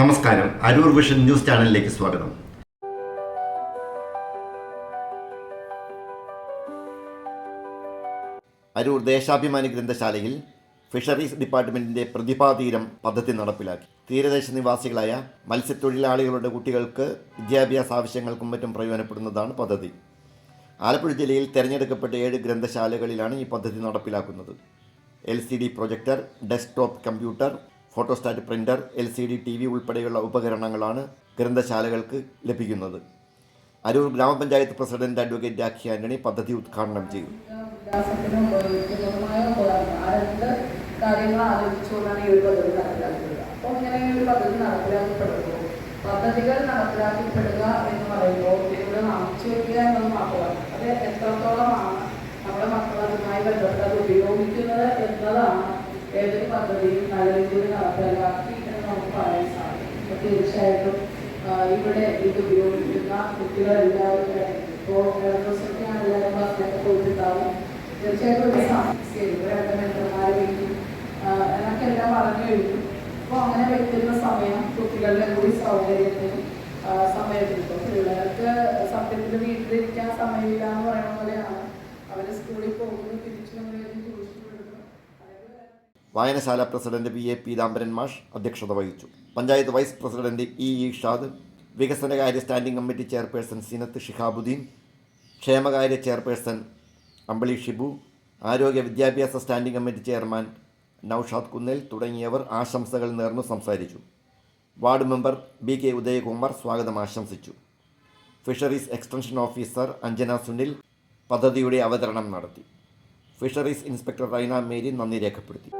നമസ്കാരം. Aroor vision news ചാനലിലേക്ക് സ്വാഗതം. അരൂർ ദേശാഭിമാനി ഗ്രന്ഥശാലയിൽ ഫിഷറീസ് ഡിപ്പാർട്ട്മെന്റിന്റെ പ്രതിഭാതീരം പദ്ധതി നടപ്പിലാക്കി. തീരദേശ നിവാസികളായ മത്സ്യത്തൊഴിലാളികളുടെ കുട്ടികൾക്ക് വിദ്യാഭ്യാസ ആവശ്യങ്ങൾക്കും മറ്റും പ്രയോജനപ്പെടുന്നതാണ് പദ്ധതി. ആലപ്പുഴ ജില്ലയിൽ തിരഞ്ഞെടുക്കപ്പെട്ട ഏഴ് ഗ്രന്ഥശാലകളിലാണ് ഈ പദ്ധതി നടപ്പിലാക്കുന്നത്. L C D projector desktop computer photostat printer L C D T V ഉൾപ്പെടെയുള്ള ഉപകരണങ്ങളാണ് ഗ്രന്ഥശാലകൾക്ക് ലഭിക്കുന്നത്. അരൂർ ഗ്രാമപഞ്ചായത്ത് പ്രസിഡന്റ് അഡ്വക്കേറ്റ് രാഖി ആന്റണി പദ്ധതി ഉദ്ഘാടനം ചെയ്തു. പദ്ധതി പദ്ധതി പദ്ധതികൾ നടപ്പിലാക്കപ്പെടുക എന്ന് പറയുമ്പോൾ മാത്രമാണ്. അത് എത്രത്തോളമാണ് നമ്മുടെ മക്കൾ ബന്ധപ്പെട്ട് ഉപയോഗിക്കുന്നത് എന്നതാണ് ഏതൊരു പദ്ധതിയും തീർച്ചയായിട്ടും ഇവിടെ ഇത് ഉപയോഗിക്കുന്ന കുട്ടികളെല്ലാവരും ഇപ്പോൾ ദിവസത്തെയാണ് എല്ലാവരും ബസ്സിലൊക്കെ പോയിട്ടുണ്ടാവും തീർച്ചയായിട്ടും ഒരു എന്നൊക്കെ എല്ലാം പറഞ്ഞു കഴിഞ്ഞു. അപ്പോൾ അങ്ങനെ വെക്കുന്ന സമയം കുട്ടികളുടെ കൂടി സൗകര്യത്തിന് ആ, സമയത്തിനും പിള്ളേർക്ക് സത്യത്തിൽ വീട്ടിലിരിക്കാൻ സമയമില്ല എന്ന് പറയുന്ന പോലെയാണ്. അവർ സ്കൂളിൽ പോകുന്നു തിരിച്ചു വായനശാല പ്രസിഡന്റ് പി എ പീതാംബരൻ മാഷ് അധ്യക്ഷത വഹിച്ചു. Panchayat vice president E Ishad വികസനകാര്യ standing committee chairperson Sinath Shihabuddin ക്ഷേമകാര്യ ചെയർപേഴ്സൺ അമ്പളി ഷിബു ആരോഗ്യ വിദ്യാഭ്യാസ standing committee chairman Noushad Kunnel തുടങ്ങിയവർ ആശംസകൾ നേർന്നു സംസാരിച്ചു. Ward member B K Udayakumar സ്വാഗതം ആശംസിച്ചു. Fisheries extension officer Anjana Sunil പദ്ധതിയുടെ അവതരണം നടത്തി. ഫിഷറീസ് ഇൻസ്പെക്ടർ റൈന മേരി നന്ദി രേഖപ്പെടുത്തി.